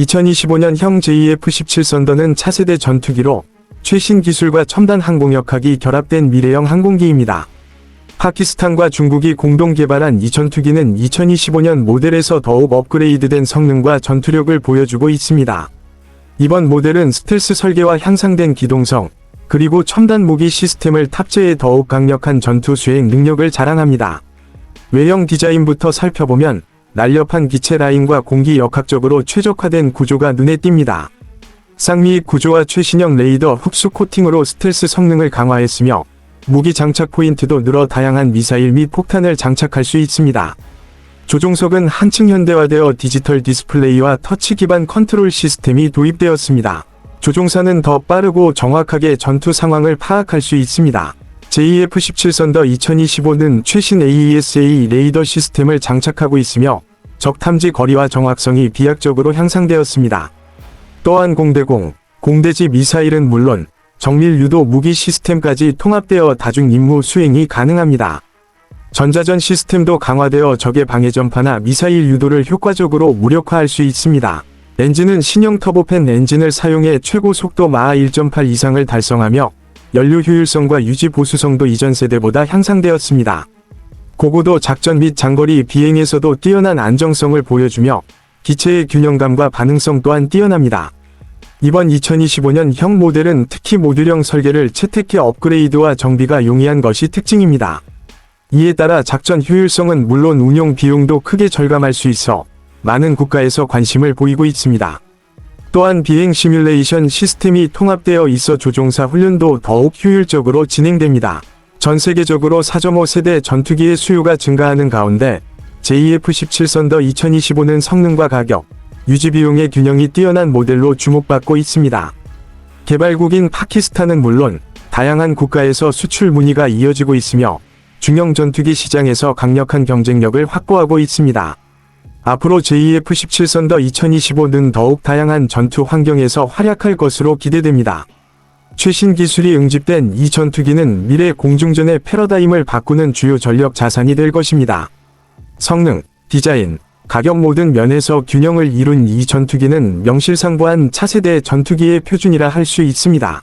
2025년형 JF-17 썬더는 차세대 전투기로 최신 기술과 첨단 항공역학이 결합된 미래형 항공기입니다. 파키스탄과 중국이 공동 개발한 이 전투기는 2025년 모델에서 더욱 업그레이드된 성능과 전투력을 보여주고 있습니다. 이번 모델은 스텔스 설계와 향상된 기동성, 그리고 첨단 무기 시스템을 탑재해 더욱 강력한 전투 수행 능력을 자랑합니다. 외형 디자인부터 살펴보면 날렵한 기체 라인과 공기 역학적으로 최적화된 구조가 눈에 띕니다. 쌍미입 구조와 최신형 레이더 흡수 코팅으로 스텔스 성능을 강화했으며 무기 장착 포인트도 늘어 다양한 미사일 및 폭탄을 장착할 수 있습니다. 조종석은 한층 현대화되어 디지털 디스플레이와 터치 기반 컨트롤 시스템이 도입되었습니다. 조종사는 더 빠르고 정확하게 전투 상황을 파악할 수 있습니다. JF-17 썬더 2025는 최신 AESA 레이더 시스템을 장착하고 있으며 적 탐지 거리와 정확성이 비약적으로 향상되었습니다. 또한 공대공, 공대지 미사일은 물론 정밀 유도 무기 시스템까지 통합되어 다중 임무 수행이 가능합니다. 전자전 시스템도 강화되어 적의 방해 전파나 미사일 유도를 효과적으로 무력화할 수 있습니다. 엔진은 신형 터보팬 엔진을 사용해 최고 속도 마하 1.8 이상을 달성하며 연료 효율성과 유지 보수성도 이전 세대보다 향상되었습니다. 고고도 작전 및 장거리 비행에서도 뛰어난 안정성을 보여주며 기체의 균형감과 반응성 또한 뛰어납니다. 이번 2025년 형 모델은 특히 모듈형 설계를 채택해 업그레이드와 정비가 용이한 것이 특징입니다. 이에 따라 작전 효율성은 물론 운용 비용도 크게 절감할 수 있어 많은 국가에서 관심을 보이고 있습니다. 또한 비행 시뮬레이션 시스템이 통합되어 있어 조종사 훈련도 더욱 효율적으로 진행됩니다. 전 세계적으로 4.5 세대 전투기의 수요가 증가하는 가운데 JF-17 썬더 2025는 성능과 가격, 유지 비용의 균형이 뛰어난 모델로 주목받고 있습니다. 개발국인 파키스탄은 물론 다양한 국가에서 수출 문의가 이어지고 있으며 중형 전투기 시장에서 강력한 경쟁력을 확보하고 있습니다. 앞으로 JF-17 썬더 2025는 더욱 다양한 전투 환경에서 활약할 것으로 기대됩니다. 최신 기술이 응집된 이 전투기는 미래 공중전의 패러다임을 바꾸는 주요 전력 자산이 될 것입니다. 성능, 디자인, 가격 모든 면에서 균형을 이룬 이 전투기는 명실상부한 차세대 전투기의 표준이라 할 수 있습니다.